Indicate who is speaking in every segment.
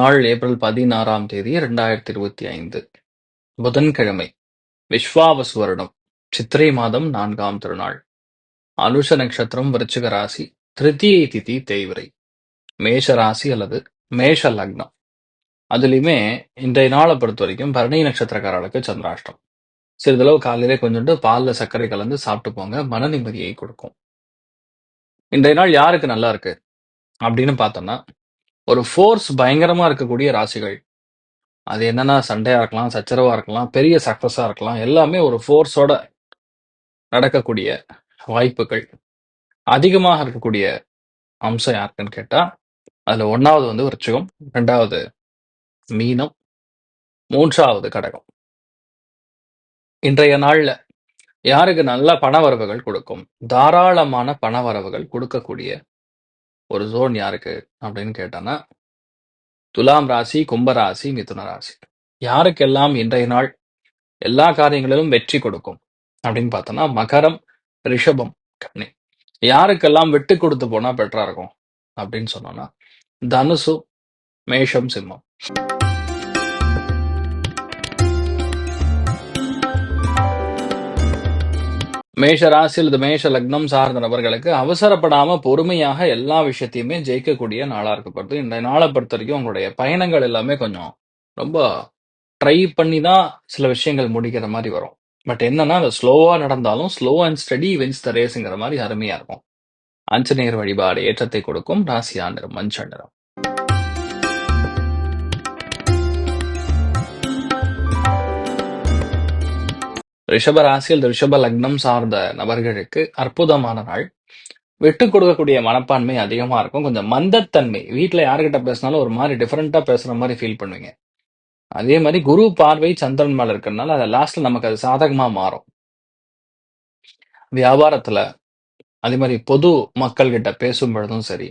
Speaker 1: நாள் ஏப்ரல் பதினாறாம் தேதி ரெண்டாயிரத்தி இருபத்தி ஐந்து. புதன்கிழமை விஸ்வாவசு வருடம் சித்திரை மாதம் நான்காம் திருநாள். அனுஷ நட்சத்திரம் விருச்சிக ராசி திருத்தியை திதி தேய்விரை. மேஷ ராசி அல்லது மேஷ லக்னம். அதுலேயுமே இன்றைய நாளை பொறுத்த வரைக்கும் பரணி நட்சத்திரக்காரர்களுக்கு சந்திராஷ்டம். சிறிதளவு காலையிலே கொஞ்சோண்டு பாலில் சர்க்கரை கலந்து சாப்பிட்டு போங்க மன நிம்மதியை கொடுக்கும். இன்றைய நாள் யாருக்கு நல்லா இருக்கு? அப்படின்னு பார்த்தோம்னா ஒரு ஃபோர்ஸ் பயங்கரமா இருக்கக்கூடிய ராசிகள். அது என்னன்னா சண்டையா இருக்கலாம் சச்சரவா இருக்கலாம் பெரிய சக்சஸா இருக்கலாம் எல்லாமே ஒரு ஃபோர்ஸோட நடக்கக்கூடிய வாய்ப்புகள். அதிகமாக இருக்கக்கூடிய அம்சம் யாருக்குன்னு கேட்டா அதுல ஒன்னாவது வந்து விருச்சிகம் ரெண்டாவது மீனம் மூன்றாவது கடகம். இன்றைய நாள்ல யாருக்கு நல்ல பணவரவுகள் கொடுக்கும்? தாராளமான பணவரவுகள் கொடுக்கக்கூடிய ஒரு ஜோன் யாருக்கு அப்படின்னு கேட்டோன்னா துலாம் ராசி கும்பராசி மிதுன ராசி. யாருக்கெல்லாம் இன்றைய நாள் எல்லா காரியங்களிலும் வெற்றி கொடுக்கும் அப்படின்னு பார்த்தோம்னா மகரம் ரிஷபம் கன்னி. யாருக்கெல்லாம் விட்டு கொடுத்து போனா பெட்டரா இருக்கும் அப்படின்னு சொன்னோம்னா தனுசு மேஷம் சிம்மம். மேஷ ராசி அல்லது மேஷ லக்னம் சார்ந்த நபர்களுக்கு அவசரப்படாம பொறுமையாக எல்லா விஷயத்தையுமே ஜெயிக்கக்கூடிய நாளா இருக்கப்படுது இந்த நாளை பொறுத்த வரைக்கும் உங்களுடைய பயணங்கள் எல்லாமே கொஞ்சம் ரொம்ப ட்ரை பண்ணி தான் சில விஷயங்கள் முடிக்கிற மாதிரி வரும். பட் என்னன்னா அது ஸ்லோவா நடந்தாலும் slow and steady wins the ரேஸுங்கிற மாதிரி அருமையா இருக்கும். ஆஞ்சநேயர் வழிபாடு ஏற்றத்தை கொடுக்கும். ராசியா நிறம் மஞ்சள் நிறம். ரிஷப ராசியில் ரிஷப லக்னம் சார்ந்த நபர்களுக்கு அற்புதமான நாள். விட்டு கொடுக்கக்கூடிய மனப்பான்மை அதிகமா இருக்கும். கொஞ்சம் மந்தத்தன்மை. வீட்டில் யாருக்கிட்ட பேசினாலும் ஒரு மாதிரி டிஃப்ரெண்டா பேசுற மாதிரி ஃபீல் பண்ணுவீங்க. அதே மாதிரி குரு பார்வை சந்திரன் மேல இருக்கிறதுனால அதை லாஸ்ட்ல நமக்கு அது சாதகமா மாறும். வியாபாரத்துல அதே மாதிரி பொது மக்கள் கிட்ட பேசும் பொழுதும் சரி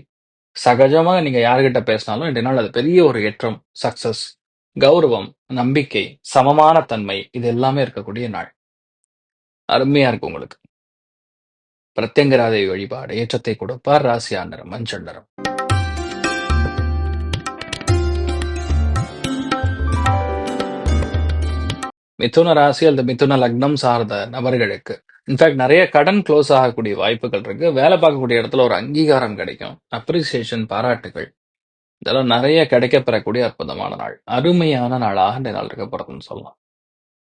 Speaker 1: சகஜமாக நீங்க யாருக்கிட்ட பேசினாலும் இன்றைய நாள் அது பெரிய ஒரு ஏற்றம் சக்சஸ் கௌரவம் நம்பிக்கை சமமான தன்மை இது எல்லாமே இருக்கக்கூடிய நாள். அருமையா இருக்கும் உங்களுக்கு. பிரத்யங்கராதை வழிபாடு ஏற்றத்தை கொடுப்பார் ராசியா நிறம் மஞ்சள் நிறம் மிதுன ராசி அல்லது மிதுன லக்னம் சார்ந்த நபர்களுக்கு இன்ஃபேக்ட் நிறைய கடன் க்ளோஸ் ஆகக்கூடிய வாய்ப்புகள் இருக்கு. வேலை பார்க்கக்கூடிய இடத்துல ஒரு அங்கீகாரம் கிடைக்கும். அப்ரிசியேஷன் பாராட்டுகள். இதெல்லாம் நிறைய கிடைக்கப்பெறக்கூடிய அற்புதமான நாள். அருமையான நாளாக இந்த நாள் இருக்க போறதுன்னு சொல்லலாம்.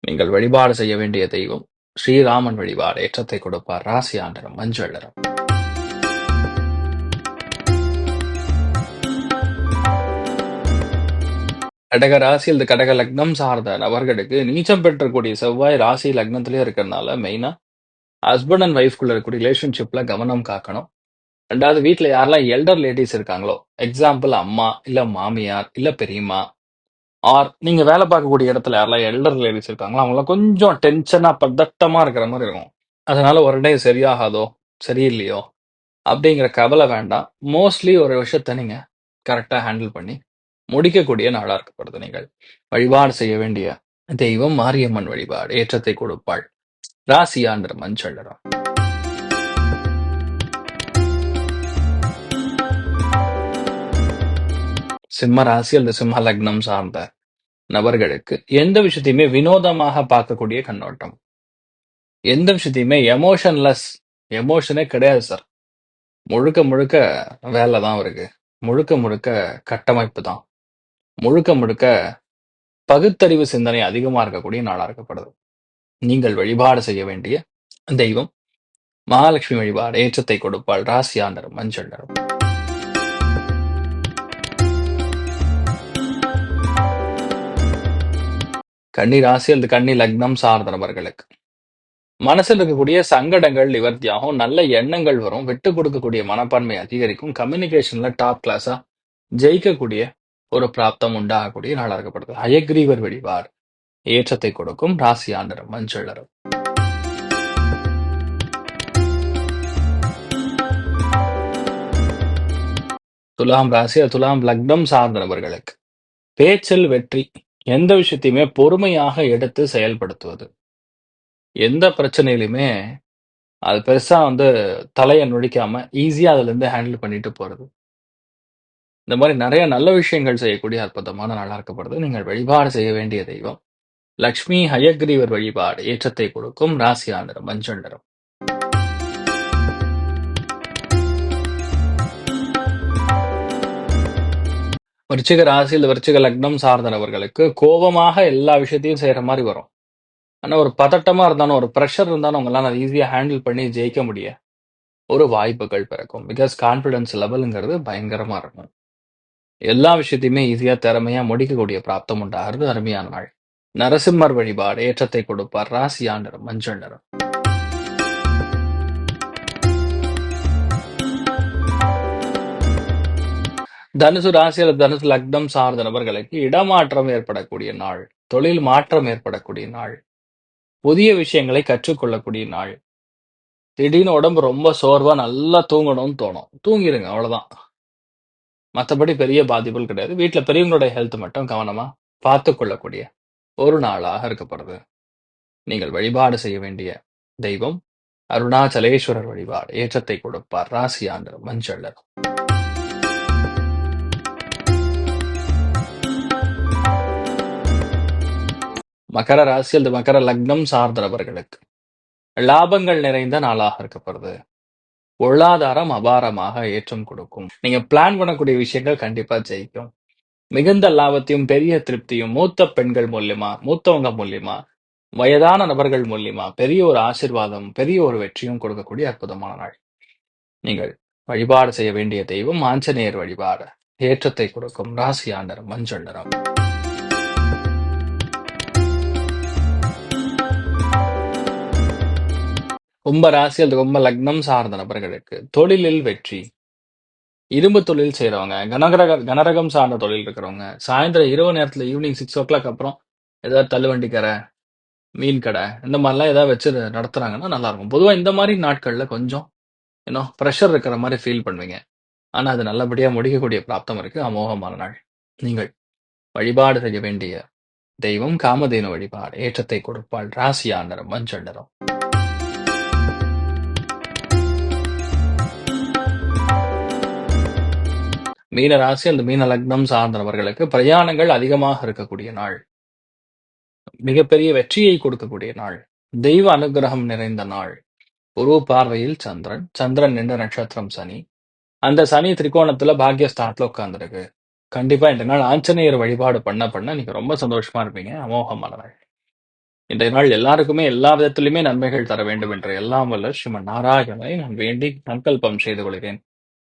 Speaker 1: நீங்கள் வழிபாடு செய்ய வேண்டிய தெய்வம் ஸ்ரீராமன் வழிபாடு ஏற்றத்தை கொடுப்பார் ராசி ஆண்டரம் மஞ்சள் நிறம். கடக ராசி அல்லது கடக லக்னம் சார்ந்த நபர்களுக்கு நீச்சம் பெற்றக்கூடிய செவ்வாய் ராசி லக்னத்திலே இருக்கிறதுனால மெயினா ஹஸ்பண்ட் அண்ட் ஒய்ஃப்குள்ள இருக்கக்கூடிய ரிலேஷன்ஷிப்ல கவனம் காக்கணும். ரெண்டாவது வீட்டில் யாரெல்லாம் எல்டர் லேடிஸ் இருக்காங்களோ எக்ஸாம்பிள் அம்மா இல்ல மாமியார் இல்ல பெரியம்மா ஆர் நீங்க வேலை பார்க்கக்கூடிய இடத்துல யாரெல்லாம் எல்டர் லேடிஸ் இருக்காங்களோ அவங்களாம் கொஞ்சம் டென்ஷனா பதட்டமா இருக்கிற மாதிரி இருக்கும். அதனால உடனே சரியாகாதோ சரியில்லையோ அப்படிங்கிற கவலை வேண்டாம். மோஸ்ட்லி ஒரு விஷயத்த நீங்க கரெக்டா ஹேண்டில் பண்ணி முடிக்கக்கூடிய நாளா இருக்கப்படுது நீங்கள். வழிபாடு செய்ய வேண்டிய தெய்வம் மாரியம்மன் வழிபாடு ஏற்றத்தை கொடுப்பாள். ராசியான்ற மஞ்சள் நிறம். சிம்ம ராசி அல்லது சிம்ம லக்னம் சார்ந்த நபர்களுக்கு எந்த விஷயத்தையுமே வினோதமாக பார்க்கக்கூடிய கண்ணோட்டம் எந்த விஷயத்தையுமே எமோஷன்லெஸ் எமோஷனே கிடையாது சார். முழுக்க முழுக்க வேலை தான் இருக்கு முழுக்க முழுக்க கட்டமைப்பு தான். முழுக்க முழுக்க பகுத்தறிவு சிந்தனை அதிகமா இருக்கக்கூடிய நாளாக இருக்கப்படுது. நீங்கள் வழிபாடு செய்ய வேண்டிய தெய்வம் மகாலட்சுமி வழிபாடு ஏற்றத்தை கொடுப்பாள். ராசியா மஞ்சள் நிறம். கன்னி ராசி அல்லது கன்னி லக்னம் சார்ந்த நபர்களுக்கு. மனசில் இருக்கக்கூடிய சங்கடங்கள் நிவர்த்தியாகும் நல்ல எண்ணங்கள் வரும். விட்டு கொடுக்கக்கூடிய மனப்பான்மை அதிகரிக்கும். கம்யூனிகேஷன்ல டாப் கிளாஸா ஜெயிக்கக்கூடிய ஒரு பிராப்தம் உண்டாகக்கூடிய நாளாக இருக்கப்படுது. அயக்ரீவர் வெடிவார். ஏற்றத்தை கொடுக்கும். ராசி ஆண்டரும் மஞ்சள் நிறம் துலாம் ராசி துலாம் லக்னம் சார்ந்த நபர்களுக்கு. பேச்சில் வெற்றி. எந்த விஷயத்தையுமே பொறுமையாக எடுத்து செயல்படுத்துவது. எந்த பிரச்சனையிலுமே அது பெருசா வந்து தலையை நுழைக்காம ஈஸியா அதுல இருந்து ஹேண்டில் பண்ணிட்டு போறது. இந்த மாதிரி நிறைய நல்ல விஷயங்கள் செய்யக்கூடிய அற்புதமான நாளா இருக்கப்படுது நீங்கள் வழிபாடு செய்ய வேண்டிய தெய்வம். லக்ஷ்மி ஹயக்ரீவர் வழிபாடு ஏற்றத்தை கொடுக்கும் ராசியா நிறம் மஞ்சள் நிறம். விருச்சிக ராசியில் விருச்சிக லக்னம் சார்ந்தவர்களுக்கு கோபமாக எல்லா விஷயத்தையும் செய்யற மாதிரி வரும். ஆனா ஒரு பதட்டமா இருந்தாலும் ஒரு ப்ரெஷர் இருந்தாலும் உங்களால ஈஸியா ஹேண்டில் பண்ணி ஜெயிக்க முடிய ஒரு வாய்ப்புகள் பிறக்கும். பிகாஸ் கான்ஃபிடன்ஸ் லெவலுங்கிறது பயங்கரமா இருக்கும். எல்லா விஷயத்தையுமே ஈஸியா திறமையா முடிக்கக்கூடிய பிராப்தம் உண்டாகிறது. அருமையான நாள். நரசிம்மர் வழிபாடு ஏற்றத்தை கொடுப்பார். ராசியா நிறம் மஞ்சள் நிறம். தனுசு ராசியில் தனுசு லக்னம் சார்ந்த நபர்களுக்கு இடமாற்றம் ஏற்படக்கூடிய நாள் தொழில் மாற்றம் ஏற்படக்கூடிய நாள் புதிய விஷயங்களை கற்றுக்கொள்ளக்கூடிய நாள். திடீர்னு உடம்பு ரொம்ப சோர்வா நல்லா தூங்கணும்னு தோணும். தூங்கிடுங்க அவ்வளவுதான். மற்றபடி பெரிய பாதிப்புகள் கிடையாது. வீட்டில் பெரியவங்களுடைய ஹெல்த் மட்டும் கவனமா பார்த்து கொள்ளக்கூடிய ஒரு நாளாக இருக்கப்படுது நீங்கள் வழிபாடு செய்ய வேண்டிய தெய்வம் அருணாச்சலேஸ்வரர் வழிபாடு ஏற்றத்தை கொடுப்பார். ராசியாண்டு மஞ்சள் மகர ராசி அல்லது மகர லக்னம் சார்ந்தவர்களுக்கு லாபங்கள் நிறைந்த நாளாக இருக்கப்படுது. பொருளாதாரம் அபாரமாக ஏற்றம் கொடுக்கும். நீங்க பிளான் பண்ணக்கூடிய விஷயங்கள் கண்டிப்பா ஜெயிக்கும். மிகுந்த லாபத்தையும் பெரிய திருப்தியும் மூத்த பெண்கள் மூலியமா மூத்தவங்க மூலியமா வயதான நபர்கள் மூலியமா பெரிய ஒரு ஆசிர்வாதம் பெரிய ஒரு வெற்றியும் கொடுக்கக்கூடிய அற்புதமான நாள். நீங்கள் வழிபாடு செய்ய வேண்டிய தெய்வம் ஆஞ்சநேயர் வழிபாடு. ஏற்றத்தை கொடுக்கும். ராசியா நிறம் மஞ்சள் நிறம். கும்ப ராசி அல்லது கும்ப லக்னம் சார்ந்த நபர்களுக்கு தொழிலில் வெற்றி. இரும்பு தொழில் செய்றவங்க கனகரக கனரகம் சார்ந்த தொழில் இருக்கிறவங்க சாயந்தரம் இரவு நேரத்துல ஈவினிங் சிக்ஸ் ஓ கிளாக் அப்புறம் ஏதாவது தள்ளுவண்டி கடை மீன் கடை இந்த மாதிரிலாம் ஏதாவது வச்சு நடத்துறாங்கன்னா நல்லா இருக்கும் பொதுவா இந்த மாதிரி நாட்கள்ல கொஞ்சம் இன்னும் ப்ரெஷர் இருக்கிற மாதிரி ஃபீல் பண்ணுவீங்க. ஆனா அது நல்லபடியா முடிக்கக்கூடிய பிராப்தம் இருக்கு. அமோகமான நாள். நீங்கள் வழிபாடு செய்ய வேண்டிய தெய்வம் காமதேனு வழிபாடு ஏற்றத்தை கொடுப்பாள் ராசியா நிறம் மஞ்சள் நிறம். மீன ராசி அந்த மீன லக்னம் சார்ந்தவர்களுக்கு பிரயாணங்கள் அதிகமாக இருக்கக்கூடிய நாள். மிகப்பெரிய வெற்றியை கொடுக்கக்கூடிய நாள். தெய்வ அனுகிரகம் நிறைந்த நாள். குரு பார்வையில் சந்திரன். சந்திரன் நின்ற நட்சத்திரம் சனி. அந்த சனி திரிகோணத்துல பாக்யஸ்தானத்துல உட்கார்ந்துருக்கு. கண்டிப்பா இந்த நாள் ஆஞ்சநேயர் வழிபாடு பண்ண பண்ண நீங்க ரொம்ப சந்தோஷமா இருப்பீங்க. அமோகமான நாள் இன்றைய நாள் எல்லாருக்குமே எல்லா விதத்திலுமே நன்மைகள் தர வேண்டும் என்ற எல்லாம் வல்ல ஸ்ரீமன் நாராயணனை நான் வேண்டி சங்கல்பம் செய்து கொள்கிறேன்.